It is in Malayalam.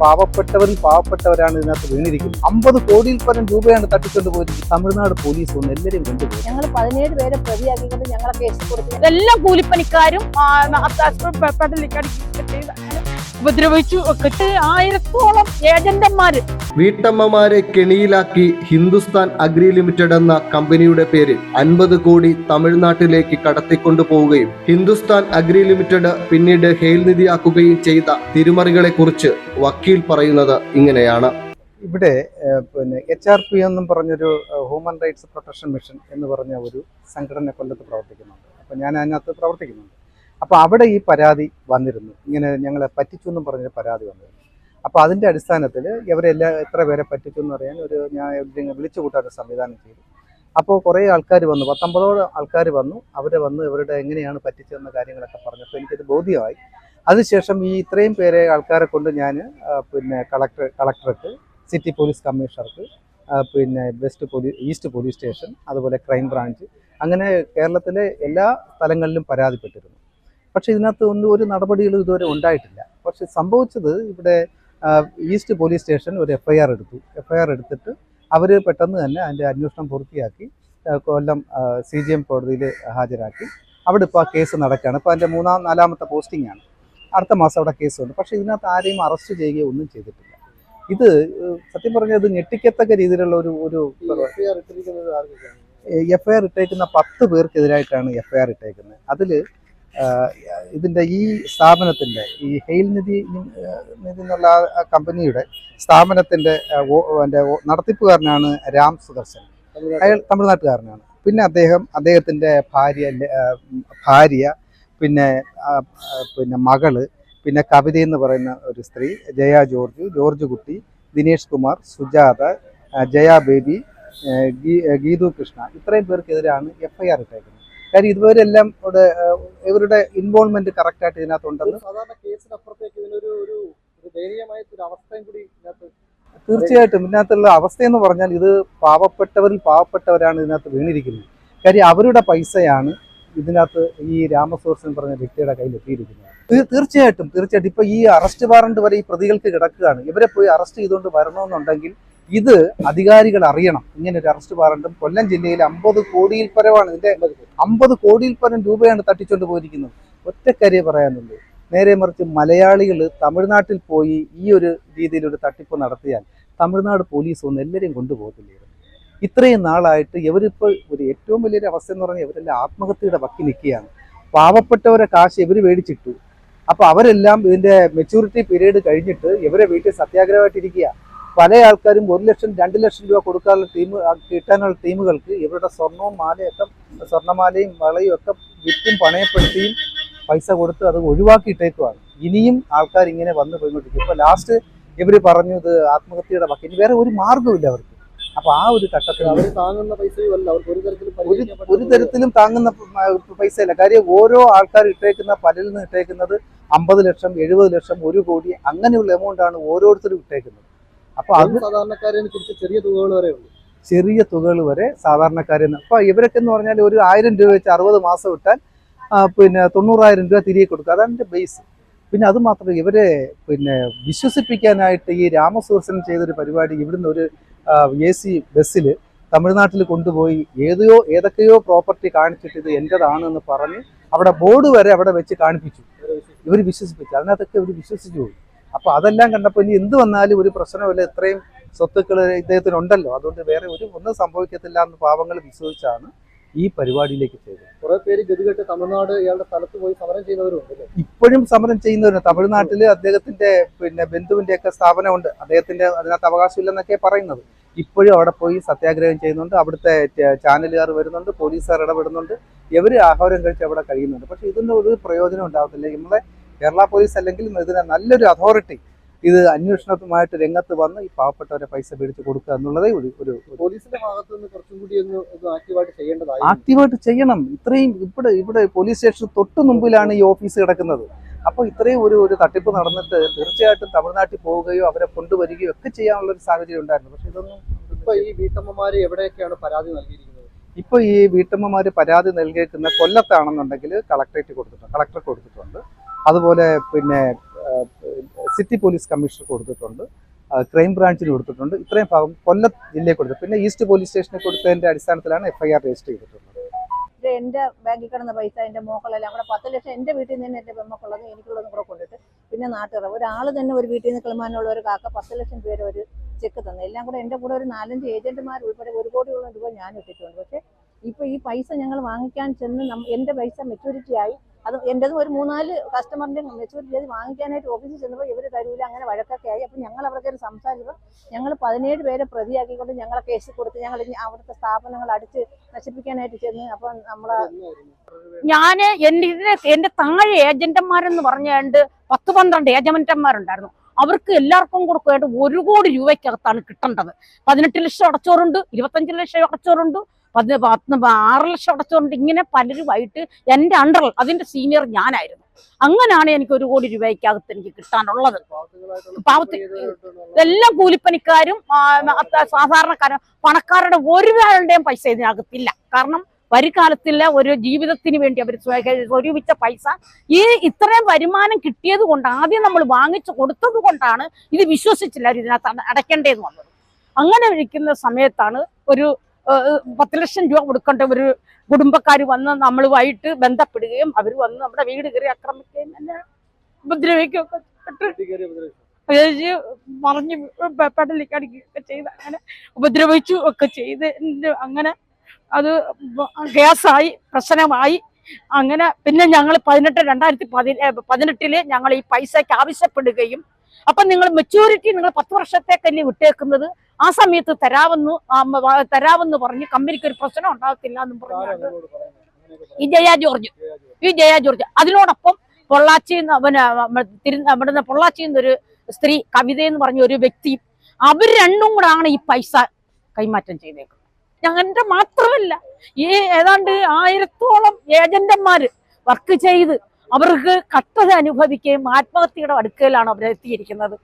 പാവപ്പെട്ടവരിൽ പാവപ്പെട്ടവരാണ് ഇതിനകത്ത് വീണിരിക്കുന്നത് അമ്പത് കോടിയിൽ പരം രൂപയാണ് തട്ടിക്കൊണ്ട് പോയത് തമിഴ്നാട് പോലീസ് ഒന്ന് എല്ലാവരും കൊണ്ടുപോയി ഞങ്ങൾ പതിനേഴ് പേരെ പ്രതിയാക്കിക്കൊണ്ട് ഞങ്ങളെ കേസ് കൊടുത്തു ഇതെല്ലാം കൂലിപ്പണിക്കാരും ഉപദ്രവിച്ചു ഒക്കെ ആയിരത്തോളം ഏജന്റന്മാര്. വീട്ടമ്മമാരെ കെണിയിലാക്കി ഹിന്ദുസ്ഥാൻ അഗ്രി ലിമിറ്റഡ് എന്ന കമ്പനിയുടെ പേരിൽ അൻപത് കോടി തമിഴ്നാട്ടിലേക്ക് കടത്തിക്കൊണ്ടുപോവുകയും ഹിന്ദുസ്ഥാൻ അഗ്രി ലിമിറ്റഡ് പിന്നീട് ഹേൽനിധിയാക്കുകയും ചെയ്ത തിരിമറികളെ കുറിച്ച് വക്കീൽ പറയുന്നത് ഇങ്ങനെയാണ്. ഇവിടെ പിന്നെ എച്ച് ആർ പി എന്നും പറഞ്ഞൊരു ഹ്യൂമൻ റൈറ്റ്സ് പ്രൊട്ടക്ഷൻ മിഷൻ എന്ന് പറഞ്ഞ ഒരു സംഘടന കൊല്ലത്ത് പ്രവർത്തിക്കുന്നുണ്ട്. അപ്പം ഞാൻ അതിനകത്ത് പ്രവർത്തിക്കുന്നുണ്ട്. അപ്പോൾ അവിടെ ഈ പരാതി വന്നിരുന്നു. ഇങ്ങനെ ഞങ്ങളെ പറ്റിച്ചു എന്നും പറഞ്ഞൊരു പരാതി വന്നിരുന്നു. അപ്പോൾ അതിന്റെ അടിസ്ഥാനത്തിൽ ഇവരെല്ലാം എത്ര പേരെ പറ്റിച്ചു എന്ന് പറയാൻ ഒരു ഞാൻ ഇവരെ വിളിച്ചു കൂട്ടാൻ സംവിധാനം ചെയ്തു. അപ്പോൾ കുറേ ആൾക്കാർ വന്നു. പത്തൊമ്പതോളം ആൾക്കാർ വന്നു. അവർ വന്ന് ഇവരുടെ എങ്ങനെയാണ് പറ്റിച്ചതെന്ന കാര്യങ്ങളൊക്കെ പറഞ്ഞപ്പോൾ എനിക്കത് ബോധ്യമായി. അതിനുശേഷം ഈ ഇത്രയും പേരെ ആൾക്കാരെ കൊണ്ട് ഞാൻ പിന്നെ കളക്ടർ കളക്ടർക്ക് സിറ്റി പോലീസ് കമ്മീഷണർക്ക് പിന്നെ west police east police station അതുപോലെ ക്രൈം ബ്രാഞ്ച് അങ്ങനെ കേരളത്തിലെ എല്ലാ സ്ഥലങ്ങളിലും പരാതിപ്പെട്ടിരുന്നു. പക്ഷേ ഇതിനകത്ത് ഒന്നും ഒരു നടപടികളും ഇതുവരെ ഉണ്ടായിട്ടില്ല. പക്ഷെ സംഭവിച്ചത് ഇവിടെ ഈസ്റ്റ് പോലീസ് സ്റ്റേഷൻ ഒരു എഫ്ഐആർ എടുത്തു. എഫ്ഐആർ എടുത്തിട്ട് അവർ പെട്ടെന്ന് തന്നെ അതിന്റെ അന്വേഷണം പൂർത്തിയാക്കി കൊല്ലം സി ജി എം കോടതിയിൽ ഹാജരാക്കി. അവിടെ ഇപ്പോൾ ആ കേസ് നടക്കുകയാണ്. ഇപ്പോൾ അതിന്റെ മൂന്നാം നാലാമത്തെ പോസ്റ്റിംഗ് ആണ്. അടുത്ത മാസം അവിടെ കേസ് കേസുണ്ട് പക്ഷേ ഇതിനകത്ത് ആരെയും അറസ്റ്റ് ചെയ്യുകയോ ഒന്നും ചെയ്തിട്ടില്ല. ഇത് സത്യം പറഞ്ഞാൽ ഇത് ഞെട്ടിക്കത്തക്ക രീതിയിലുള്ള ഒരു ഒരു എഫ്ഐആർ ഇട്ടേക്കുന്ന പത്ത് പേർക്കെതിരായിട്ടാണ് എഫ്ഐആർ ഇട്ടേക്കുന്നത്. അതിൽ ഇതിന്റെ ഈ സ്ഥാപനത്തിന്റെ ഈ ഹെയിൽ നിധി നിധി എന്നുള്ള ആ കമ്പനിയുടെ സ്ഥാപനത്തിന്റെ എന്റെ നടത്തിപ്പുകാരനാണ് രാം സുദർശൻ. അയാൾ തമിഴ്നാട്ടുകാരനാണ്. പിന്നെ അദ്ദേഹം അദ്ദേഹത്തിന്റെ ഭാര്യ ഭാര്യ പിന്നെ പിന്നെ മകൾ പിന്നെ കവിത എന്ന് പറയുന്ന ഒരു സ്ത്രീ ജയ ജോർജ് ജോർജ് കുട്ടി ദിനേഷ് കുമാർ സുജാത ജയ ബേബി ഗീതു കൃഷ്ണ ഇത്രയും പേർക്കെതിരാണ് എഫ് ഐ ആർ ഇട്ടേക്കുന്നത്. കാര്യം ഇതുവരെ എല്ലാം ഇവിടെ ഇവരുടെ ഇൻവോൾവ്മെന്റ് കറക്റ്റായിട്ട് ഇതിനകത്തുണ്ടെന്ന്. സാധാരണ കേസിനപ്പുറത്തേക്ക് ഇതിനൊരു ഒരു അവസ്ഥയും കൂടി ഇതിനകത്ത് തീർച്ചയായിട്ടും ഇതിനകത്തുള്ള അവസ്ഥയെന്ന് പറഞ്ഞാൽ ഇത് പാവപ്പെട്ടവരിൽ പാവപ്പെട്ടവരാണ് ഇതിനകത്ത് വീണിരിക്കുന്നത്. കാര്യം അവരുടെ പൈസയാണ് ഇതിനകത്ത് ഈ രാമസോർസ് എന്ന് പറഞ്ഞ വ്യക്തിയുടെ കയ്യിൽ എത്തിയിരിക്കുന്നത്. തീർച്ചയായിട്ടും തീർച്ചയായിട്ടും. ഇപ്പൊ ഈ അറസ്റ്റ് വാറണ്ട് വരെ ഈ പ്രതികൾക്ക് കിടക്കുകയാണ്. ഇവരെ പോയി അറസ്റ്റ് ചെയ്തുകൊണ്ട് വരണമെന്നുണ്ടെങ്കിൽ ഇത് അധികാരികൾ അറിയണം. ഇങ്ങനെ ഒരു അറസ്റ്റ് വാറണ്ടും കൊല്ലം ജില്ലയിൽ അമ്പത് കോടിയിൽ പരമാണ് ഇതിന്റെ അമ്പത് കോടിയിൽ പരം രൂപയാണ് തട്ടിച്ചുകൊണ്ട് പോയിരിക്കുന്നത്. ഒറ്റക്കാര്യം പറയാനുള്ളൂ. നേരെ മറിച്ച് മലയാളികൾ തമിഴ്നാട്ടിൽ പോയി ഈ ഒരു രീതിയിൽ ഒരു തട്ടിപ്പ് നടത്തിയാൽ തമിഴ്നാട് പോലീസ് ഒന്ന് എല്ലാവരെയും കൊണ്ടുപോകത്തില്ലായിരുന്നു ഇത്രയും നാളായിട്ട് ഇവരിപ്പോൾ ഒരു ഏറ്റവും വലിയൊരു അവസ്ഥ എന്ന് പറഞ്ഞാൽ ഇവരെല്ലാം ആത്മഹത്യയുടെ വക്കി നിൽക്കുകയാണ്. പാവപ്പെട്ടവരെ കാശ് ഇവർ മേടിച്ചിട്ടു. അപ്പോൾ അവരെല്ലാം ഇതിന്റെ മെച്യൂരിറ്റി പീരീഡ് കഴിഞ്ഞിട്ട് ഇവരെ വീട്ടിൽ സത്യാഗ്രഹമായിട്ടിരിക്കുക പല ആൾക്കാരും ഒരു ലക്ഷം രണ്ട് ലക്ഷം രൂപ കൊടുക്കാനുള്ള ടീം കിട്ടാനുള്ള ടീമുകൾക്ക് ഇവരുടെ സ്വർണവും മാലയൊക്കെ സ്വർണമാലയും വളയും ഒക്കെ വിറ്റും പണയപ്പെടുത്തിയും പൈസ കൊടുത്ത് അത് ഒഴിവാക്കിയിട്ടേക്കുവാണ്. ഇനിയും ആൾക്കാർ ഇങ്ങനെ വന്ന് പോയിക്കൊണ്ടിരിക്കും. ഇപ്പൊ ലാസ്റ്റ് ഇവർ പറഞ്ഞു ഇത് ആത്മഹത്യയുടെ വക്കി ഇനി വേറെ ഒരു മാർഗമില്ല അവർക്ക്. അപ്പൊ ആ ഒരു ഘട്ടത്തിൽ അവർ താങ്ങുന്ന പൈസയും അല്ല അവർക്ക് ഒരു തരത്തിലും ഒരു തരത്തിലും താങ്ങുന്ന പൈസയല്ല. കാര്യം ഓരോ ആൾക്കാർ ഇട്ടേക്കുന്ന പലരിൽ നിന്ന് ഇട്ടേക്കുന്നത് അമ്പത് ലക്ഷം എഴുപത് ലക്ഷം ഒരു കോടി അങ്ങനെയുള്ള എമൗണ്ട് ആണ് ഓരോരുത്തരും ഇട്ടേക്കുന്നത്. അപ്പൊ അത് സാധാരണക്കാരെ കുറിച്ച് ചെറിയ തുകകൾ വരെ ഉണ്ട്. ചെറിയ തുകകൾ വരെ സാധാരണക്കാരിൽ നിന്ന്. അപ്പൊ ഇവരൊക്കെ എന്ന് പറഞ്ഞാൽ ഒരു ആയിരം രൂപ വെച്ച് അറുപത് മാസം ഇട്ടാൽ പിന്നെ തൊണ്ണൂറായിരം രൂപ തിരികെ കൊടുക്കുക അതാണ് എന്റെ ബേസ് പിന്നെ അത് മാത്രമല്ല ഇവരെ പിന്നെ വിശ്വസിപ്പിക്കാനായിട്ട് ഈ രാമസുദർശനം ചെയ്തൊരു പരിപാടി ഇവിടുന്ന് ഒരു എ സി ബസ്സിൽ തമിഴ്നാട്ടിൽ കൊണ്ടുപോയി ഏതോ ഏതൊക്കെയോ പ്രോപ്പർട്ടി കാണിച്ചിട്ട് ഇത് എന്റെതാണെന്ന് പറഞ്ഞ് അവിടെ ബോർഡ് വരെ അവിടെ വെച്ച് കാണിപ്പിച്ചു. ഇവർ വിശ്വസിപ്പിച്ചു. അതിനകത്തൊക്കെ ഇവർ വിശ്വസിച്ചു പോയി. അപ്പൊ അതെല്ലാം കണ്ടപ്പോൾ ഇനി എന്ത് വന്നാലും ഒരു പ്രശ്നമില്ല ഇത്രയും സ്വത്തുക്കൾ ഇദ്ദേഹത്തിന് ഉണ്ടല്ലോ അതുകൊണ്ട് വേറെ ഒരു ഒന്നും സംഭവിക്കത്തില്ല എന്ന് പാവങ്ങൾ വിശ്വസിച്ചാണ് ഈ പരിപാടിയിലേക്ക് ചെയ്തത് കുറെ പേര് ഗതികെട്ട് തമിഴ്നാട് ഇയാളുടെ സ്ഥലത്ത് പോയി സമരം ചെയ്യുന്നവരുണ്ട് ഇപ്പോഴും സമരം ചെയ്യുന്നവരുണ്ട്. തമിഴ്നാട്ടിൽ അദ്ദേഹത്തിന്റെ പിന്നെ ബന്ധുവിന്റെ ഒക്കെ സ്ഥാപനമുണ്ട്. അദ്ദേഹത്തിന്റെ അതിനകത്ത് അവകാശമില്ലെന്നൊക്കെ പറയുന്നത്. ഇപ്പോഴും അവിടെ പോയി സത്യാഗ്രഹം ചെയ്യുന്നുണ്ട്. അവിടുത്തെ ചാനലുകാർ വരുന്നുണ്ട്. പോലീസുകാർ ഇടപെടുന്നുണ്ട്. ഇവർ ആഹാരം കഴിച്ച് അവിടെ കഴിയുന്നുണ്ട്. പക്ഷെ ഇതിന്റെ ഒരു പ്രയോജനം ഉണ്ടാകത്തില്ല. നമ്മളെ കേരള പോലീസ് അല്ലെങ്കിൽ ഇതിന് നല്ലൊരു അതോറിറ്റി ഇത് അന്വേഷണത്തുമായിട്ട് രംഗത്ത് വന്ന് ഈ പാവപ്പെട്ടവരെ പൈസ മേടിച്ച് കൊടുക്കുക എന്നുള്ളതേ ഒരു ഒരു പോലീസിന്റെ ഭാഗത്ത് നിന്ന് കുറച്ചും കൂടി ആക്റ്റീവായിട്ട് ചെയ്യേണ്ടതാണ് ആക്റ്റീവായിട്ട് ചെയ്യണം. ഇത്രയും ഇവിടെ ഇവിടെ പോലീസ് സ്റ്റേഷൻ തൊട്ട് മുമ്പിലാണ് ഈ ഓഫീസ് കിടക്കുന്നത്. അപ്പോൾ ഇത്രയും ഒരു ഒരു തട്ടിപ്പ് നടന്നിട്ട് തീർച്ചയായിട്ടും തമിഴ്നാട്ടിൽ പോവുകയോ അവരെ കൊണ്ടുവരികയോ ഒക്കെ ചെയ്യാനുള്ള ഒരു സാഹചര്യം ഉണ്ടായിരുന്നു. പക്ഷെ ഇതൊന്നും ഇപ്പൊ ഈ വീട്ടമ്മമാര് എവിടെയൊക്കെയാണ് പരാതി നൽകിയിരിക്കുന്നത്? ഇപ്പൊ ഈ വീട്ടമ്മമാര് പരാതി നൽകിയിരിക്കുന്ന കൊല്ലത്താണെന്നുണ്ടെങ്കിൽ കളക്ടറേറ്റ് കൊടുത്തിട്ടുണ്ട്. കളക്ടർ കൊടുത്തിട്ടുണ്ട്. അതുപോലെ പിന്നെ സിറ്റി പോലീസ് കമ്മീഷണർ കൊടുത്തിട്ടുണ്ട്. ക്രൈം ബ്രാഞ്ചിന് കൊടുത്തിട്ടുണ്ട്. ഇത്രയും ഭാഗം കൊല്ലം ജില്ലയിൽ കൊടുത്തു പിന്നെ ഈസ്റ്റ് പോലീസ് സ്റ്റേഷനിൽ കൊടുത്തതിന്റെ അടിസ്ഥാനത്തിലാണ് എഫ്ഐആർ രജിസ്റ്റർ ചെയ്തിട്ടുള്ളത്. എന്റെ ബാങ്കിൽ കിടന്ന പൈസ എന്റെ മോക്കളെല്ലാം കൂടെ പത്ത് ലക്ഷം എന്റെ വീട്ടിൽ നിന്ന് എന്റെ പെമ്മക്കുള്ളത് എനിക്കുള്ളതും കൂടെ കൊണ്ടിട്ട് പിന്നെ നാട്ടുകാർ ഒരാൾ തന്നെ ഒരു വീട്ടിൽ നിന്ന് കിളിമാനുള്ള ഒരു കാക്ക പത്ത് ലക്ഷം പേര് ഒരു ചെക്ക് തന്നു. എല്ലാം കൂടെ എന്റെ കൂടെ ഒരു നാലഞ്ച് ഏജന്റുമാർ ഉൾപ്പെടെ ഒരു കോടിയോളം രൂപ ഞാൻ ഇട്ടിട്ടുണ്ട് പക്ഷെ ഇപ്പൊ ഈ പൈസ ഞങ്ങൾ വാങ്ങിക്കാൻ ചെന്ന് എന്റെ പൈസ മെച്ചൂരിറ്റി ആയി അത് എന്റേതും ഒരു മൂന്നാൽ കസ്റ്റമറിന്റെ മെച്ചൂരിറ്റി ചെയ്ത് വാങ്ങിക്കാനായിട്ട് ഓഫീസിൽ ചെന്നപ്പോൾ ഇവർ തരൂല അങ്ങനെ വഴക്കൊക്കെ ആയി. അപ്പൊ ഞങ്ങൾ അവിടെ കയറി സംസാരിച്ചപ്പോൾ ഞങ്ങൾ പതിനേഴ് പേരെ പ്രതിയാക്കിക്കൊണ്ട് ഞങ്ങളെ കേസ് കൊടുത്ത് ഞങ്ങൾ അവിടുത്തെ സ്ഥാപനങ്ങൾ അടിച്ച് നശിപ്പിക്കാനായിട്ട് ചെന്ന് അപ്പം നമ്മളെ എന്റെ ഇതിന് എന്റെ താഴെ ഏജന്റന്മാരെന്ന് പറഞ്ഞുകൊണ്ട് പത്ത് പന്ത്രണ്ട് ഏജന്റന്മാരുണ്ടായിരുന്നു അവർക്ക് എല്ലാവർക്കും കൊടുക്കുകയായിട്ട് ഒരു കോടി രൂപയ്ക്കകത്താണ് കിട്ടേണ്ടത്. പതിനെട്ട് ലക്ഷം അടച്ചോറുണ്ട് ഇരുപത്തഞ്ച് ലക്ഷം അടച്ചോറുണ്ട് പതി പത്ത് ആറ് ലക്ഷം അടച്ചുകൊണ്ട് ഇങ്ങനെ പലരുമായിട്ട് എന്റെ അണ്ടറിൽ അതിന്റെ സീനിയർ ഞാനായിരുന്നു. അങ്ങനെയാണ് എനിക്ക് ഒരു കോടി രൂപയ്ക്കകത്ത് എനിക്ക് കിട്ടാനുള്ളത്. പാവത്തുകളായിട്ടുള്ള പാവത്തി- ചെയ്തവരുണ്ടോ? ഇതെല്ലാം കൂലിപ്പണിക്കാരും സാധാരണക്കാരും പണക്കാരുടെ ഒരാളുടെയും പൈസ ഇതിനകത്തില്ല. കാരണം വരിക്കാലത്തില്ല ഒരു ജീവിതത്തിന് വേണ്ടി അവർ സ്വരൂപിച്ച പൈസ ഈ ഇത്രയും വരുമാനം കിട്ടിയത് കൊണ്ട് ആദ്യം നമ്മൾ വാങ്ങിച്ചു കൊടുത്തത് കൊണ്ടാണ് ഇത് വിശ്വസിച്ചില്ല അവർ ഇതിനകത്ത് അട- അടയ്ക്കേണ്ടതെന്ന് വന്നത് അങ്ങനെ ഇരിക്കുന്ന സമയത്താണ് ഒരു പത്ത് ലക്ഷം രൂപ കൊടുക്കേണ്ട ഒരു കുടുംബക്കാർ വന്ന് നമ്മളുമായിട്ട് ബന്ധപ്പെടുകയും അവർ വന്ന് നമ്മുടെ വീട് കയറി ആക്രമിക്കുകയും എന്നെ ഉപദ്രവിക്കുകയൊക്കെ മറിഞ്ഞ് പെടലിക്കടിക്കുകയൊക്കെ ചെയ്ത് അങ്ങനെ ഉപദ്രവിച്ചു ഒക്കെ ചെയ്ത് അങ്ങനെ അത് ഗ്യാസായി പ്രശ്നമായി. അങ്ങനെ പിന്നെ ഞങ്ങൾ പതിനെട്ട് രണ്ടായിരത്തി പതി പതിനെട്ടിൽ ഞങ്ങൾ ഈ പൈസയ്ക്ക് ആവശ്യപ്പെടുകയും. അപ്പം നിങ്ങൾ മെച്യൂരിറ്റി നിങ്ങൾ പത്ത് വർഷത്തേക്കല്ലേ വിട്ടേക്കുന്നത്? ആ സമയത്ത് തരാമെന്ന് തരാമെന്ന് പറഞ്ഞ് കമ്പനിക്ക് ഒരു പ്രശ്നം ഉണ്ടാകത്തില്ല എന്നും പറഞ്ഞു ഈ ജയ ജോർജ്. ഈ ജയ ജോർജ്. അതിനോടൊപ്പം പൊള്ളാച്ചി പിന്നെ തിരു അവിടുന്ന് പൊള്ളാച്ചി എന്നൊരു സ്ത്രീ കവിത എന്ന് പറഞ്ഞ ഒരു വ്യക്തി അവർ രണ്ടും കൂടാണ് ഈ പൈസ കൈമാറ്റം ചെയ്തേക്കുന്നത്. ഞങ്ങളുടെ മാത്രമല്ല ഈ ഏതാണ്ട് ആയിരത്തോളം ഏജന്റന്മാര് വർക്ക് ചെയ്ത് അവർക്ക് കട്ടത അനുഭവിക്കുകയും ആത്മഹത്യയുടെ അടുക്കലാണ് അവർ എത്തിയിരിക്കുന്നത്